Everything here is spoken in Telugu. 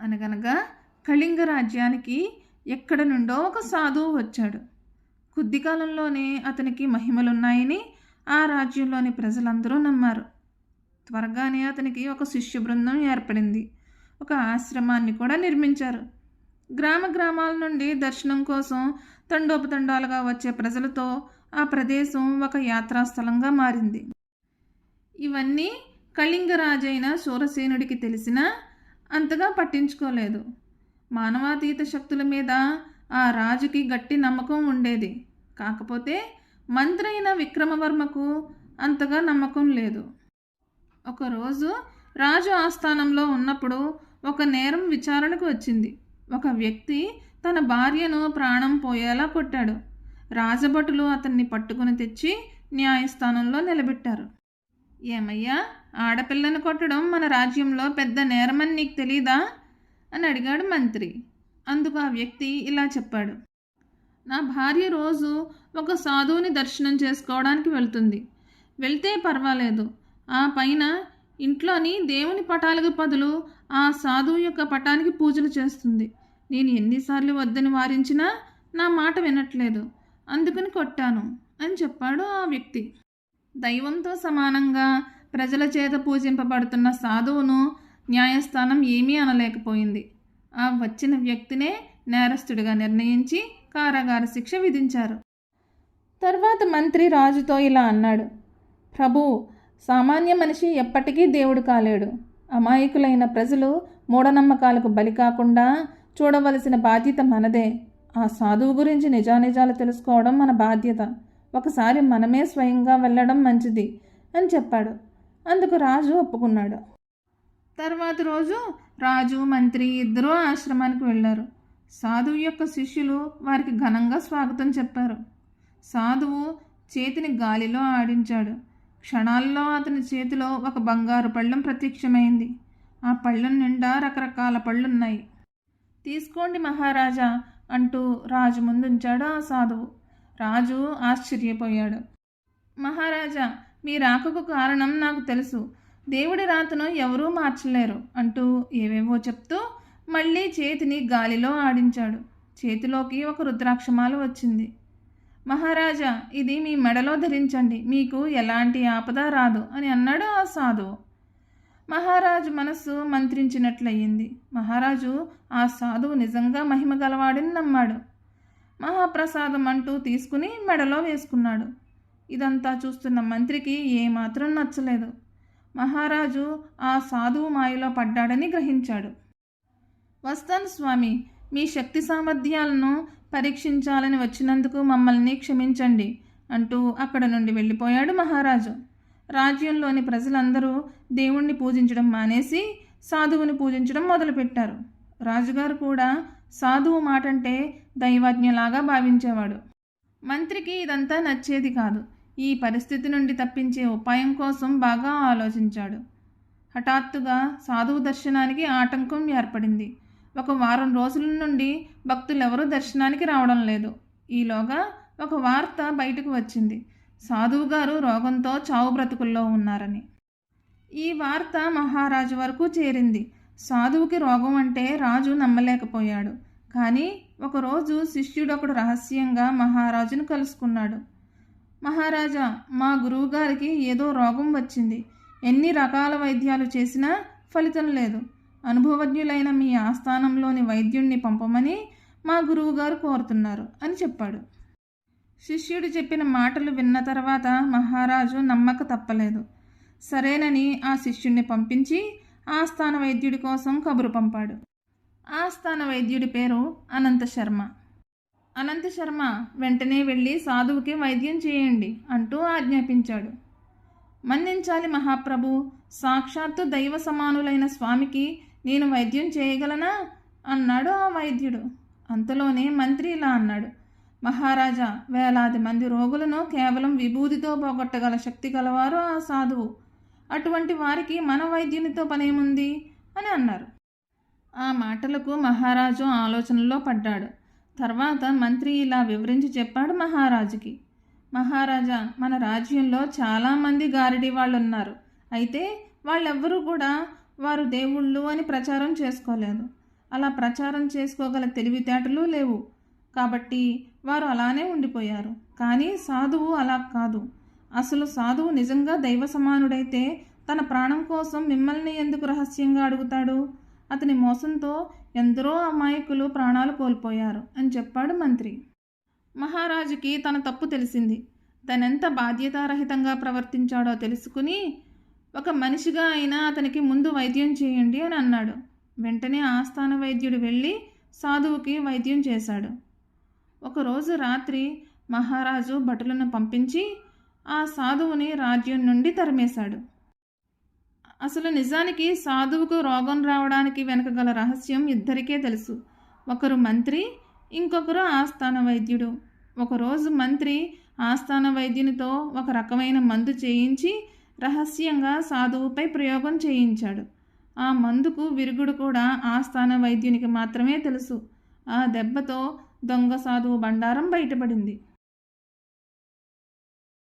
అనగనగా కళింగ రాజ్యానికి ఎక్కడ నుండో ఒక సాధువు వచ్చాడు. కొద్ది కాలంలోనే అతనికి మహిమలున్నాయని ఆ రాజ్యంలోని ప్రజలందరూ నమ్మారు. త్వరగానే అతనికి ఒక శిష్య బృందం ఏర్పడింది. ఒక ఆశ్రమాన్ని కూడా నిర్మించారు. గ్రామ గ్రామాల నుండి దర్శనం కోసం తండోపతండాలుగా వచ్చే ప్రజలతో ఆ ప్రదేశం ఒక యాత్రాస్థలంగా మారింది. ఇవన్నీ కళింగరాజైన శూరసేనుడికి తెలిసినా అంతగా పట్టించుకోలేదు. మానవాతీత శక్తుల మీద ఆ రాజుకి గట్టి నమ్మకం ఉండేది. కాకపోతే మంత్రి అయిన విక్రమవర్మకు అంతగా నమ్మకం లేదు. ఒకరోజు రాజు ఆస్థానంలో ఉన్నప్పుడు ఒక నేరం విచారణకు వచ్చింది. ఒక వ్యక్తి తన భార్యను ప్రాణం పోయేలా కొట్టాడు. రాజభటులు అతన్ని పట్టుకుని తెచ్చి న్యాయస్థానంలో నిలబెట్టారు. ఏమయ్యా? ఆడపిల్లను కొట్టడం మన రాజ్యంలో పెద్ద నేరమని నీకు తెలీదా? అని అడిగాడు మంత్రి. అందుకు ఆ వ్యక్తి ఇలా చెప్పాడు. నా భార్య రోజు ఒక సాధువుని దర్శనం చేసుకోవడానికి వెళ్తుంది. వెళ్తే పర్వాలేదు. ఆ పైన ఇంట్లోని దేవుని పటాలకు బదులు ఆ సాధువు యొక్క పటానికి పూజలు చేస్తుంది. నేను ఎన్నిసార్లు వద్దని వారించినా నా మాట వినట్లేదు. అందుకని కొట్టాను అని చెప్పాడు ఆ వ్యక్తి. దైవంతో సమానంగా ప్రజల చేత పూజింపబడుతున్న సాధువును న్యాయస్థానం ఏమీ అనలేకపోయింది. ఆ వచ్చిన వ్యక్తినే నేరస్తుడిగా నిర్ణయించి కారాగార శిక్ష విధించారు. తర్వాత మంత్రి రాజుతో ఇలా అన్నాడు. ప్రభు సామాన్య మనిషి ఎప్పటికీ దేవుడు కాలేడు. అమాయకులైన ప్రజలు మూఢనమ్మకాలకు బలి కాకుండా చూడవలసిన బాధ్యత మనదే. ఆ సాధువు గురించి నిజానిజాలు తెలుసుకోవడం మన బాధ్యత. ఒకసారి మనమే స్వయంగా వెళ్ళడం మంచిది అని చెప్పాడు. అందుకు రాజు ఒప్పుకున్నాడు. తర్వాత రోజు రాజు మంత్రి ఇద్దరూ ఆశ్రమానికి వెళ్ళారు. సాధువు యొక్క శిష్యులు వారికి ఘనంగా స్వాగతం చెప్పారు. సాధువు చేతిని గాలిలో ఆడించాడు. క్షణాల్లో అతని చేతిలో ఒక బంగారు పళ్ళెం ప్రత్యక్షమైంది. ఆ పళ్ళెం నిండా రకరకాల పళ్ళున్నాయి. తీసుకోండి మహారాజా అంటూ రాజు ముందుంచాడు ఆ సాధువు. రాజు ఆశ్చర్యపోయాడు. మహారాజా మీ రాకకు కారణం నాకు తెలుసు. దేవుడి రాతను ఎవరూ మార్చలేరు అంటూ ఏవేవో చెప్తూ మళ్ళీ చేతిని గాలిలో ఆడించాడు. చేతిలోకి ఒక రుద్రాక్షమాలు వచ్చింది. మహారాజా ఇది మీ మెడలో ధరించండి. మీకు ఎలాంటి ఆపద రాదు అని అన్నాడు ఆ సాధువు. మహారాజు మనస్సు మంత్రించినట్లయింది. మహారాజు ఆ సాధువు నిజంగా మహిమ గలవాడని నమ్మాడు. మహాప్రసాదం అంటూ తీసుకుని మెడలో వేసుకున్నాడు. ఇదంతా చూస్తున్న మంత్రికి ఏమాత్రం నచ్చలేదు. మహారాజు ఆ సాధువు మాయలో పడ్డాడని గ్రహించాడు. వస్తాను స్వామి మీ శక్తి సామర్థ్యాలను పరీక్షించాలని వచ్చినందుకు మమ్మల్ని క్షమించండి అంటూ అక్కడ నుండి వెళ్ళిపోయాడు మహారాజు. రాజ్యంలోని ప్రజలందరూ దేవుణ్ణి పూజించడం మానేసి సాధువుని పూజించడం మొదలుపెట్టారు. రాజుగారు కూడా సాధువు మాటంటే దైవజ్ఞలాగా భావించేవాడు. మంత్రికి ఇదంతా నచ్చేది కాదు. ఈ పరిస్థితి నుండి తప్పించే ఉపాయం కోసం బాగా ఆలోచించాడు. హఠాత్తుగా సాధువు దర్శనానికి ఆటంకం ఏర్పడింది. ఒక వారం రోజుల నుండి భక్తులెవరూ దర్శనానికి రావడం లేదు. ఈలోగా ఒక వార్త బయటకు వచ్చింది. సాధువు గారు రోగంతో చావు బ్రతుకుల్లో ఉన్నారని. ఈ వార్త మహారాజు వరకు చేరింది. సాధువుకి రోగం అంటే రాజు నమ్మలేకపోయాడు. కానీ ఒకరోజు శిష్యుడొకడు రహస్యంగా మహారాజును కలుసుకున్నాడు. మహారాజా మా గురువుగారికి ఏదో రోగం వచ్చింది. ఎన్ని రకాల వైద్యాలు చేసినా ఫలితం లేదు. అనుభవజ్ఞులైన మీ ఆస్థానంలోని వైద్యుణ్ణి పంపమని మా గురువుగారు కోరుతున్నారు అని చెప్పాడు. శిష్యుడు చెప్పిన మాటలు విన్న తర్వాత మహారాజు నమ్మక తప్పలేదు. సరేనని ఆ శిష్యుణ్ణి పంపించి ఆస్థాన వైద్యుడి కోసం కబురు పంపాడు. ఆస్థాన వైద్యుడి పేరు అనంత శర్మ. అనంత శర్మ వెంటనే వెళ్ళి సాధువుకి వైద్యం చేయండి అంటూ ఆజ్ఞాపించాడు. మన్నించాలి మహాప్రభు సాక్షాత్తు దైవ సమానులైన స్వామికి నేను వైద్యం చేయగలనా? అన్నాడు ఆ వైద్యుడు. అంతలోనే మంత్రి ఇలా అన్నాడు. మహారాజా వేలాది మంది రోగులను కేవలం విభూతితో పోగొట్టగల శక్తి గలవారు ఆ సాధువు. అటువంటి వారికి మన వైద్యునితో పనేముంది? అని అన్నారు. ఆ మాటలకు మహారాజు ఆలోచనలో పడ్డాడు. తర్వాత మంత్రి ఇలా వివరించి చెప్పాడు మహారాజుకి. మహారాజా మన రాజ్యంలో చాలామంది గారడి వాళ్ళు ఉన్నారు అయితే వాళ్ళెవ్వరూ కూడా వారు దేవుళ్ళు అని ప్రచారం చేసుకోలేదు. అలా ప్రచారం చేసుకోగల తెలివితేటలు లేవు. కాబట్టి వారు అలానే ఉండిపోయారు. కానీ సాధువు అలా కాదు. అసలు సాధువు నిజంగా దైవ సమానుడైతే తన ప్రాణం కోసం మిమ్మల్ని ఎందుకు రహస్యంగా అడుగుతాడు? అతని మోసంతో ఎందరో అమాయకులు ప్రాణాలు కోల్పోయారు అని చెప్పాడు మంత్రి. మహారాజుకి తన తప్పు తెలిసింది. తనెంత బాధ్యతారహితంగా ప్రవర్తించాడో తెలుసుకుని ఒక మనిషిగా అయినా అతనికి ముందు వైద్యం చేయండి అని అన్నాడు. వెంటనే ఆస్థాన వైద్యుడు వెళ్ళి సాధువుకి వైద్యం చేశాడు. ఒకరోజు రాత్రి మహారాజు భటులను పంపించి ఆ సాధువుని రాజ్యం నుండి తరిమేశాడు. అసలు నిజానికి సాధువుకు రోగం రావడానికి వెనక గల రహస్యం ఇద్దరికే తెలుసు. ఒకరు మంత్రి ఇంకొకరు ఆస్థాన వైద్యుడు. ఒకరోజు మంత్రి ఆస్థాన వైద్యునితో ఒక రకమైన మందు చేయించి రహస్యంగా సాధువుపై ప్రయోగం చేయించాడు. ఆ మందుకు విరుగుడు కూడా ఆస్థాన వైద్యునికి మాత్రమే తెలుసు. ఆ దెబ్బతో దొంగ సాధువు బండారం బయటపడింది.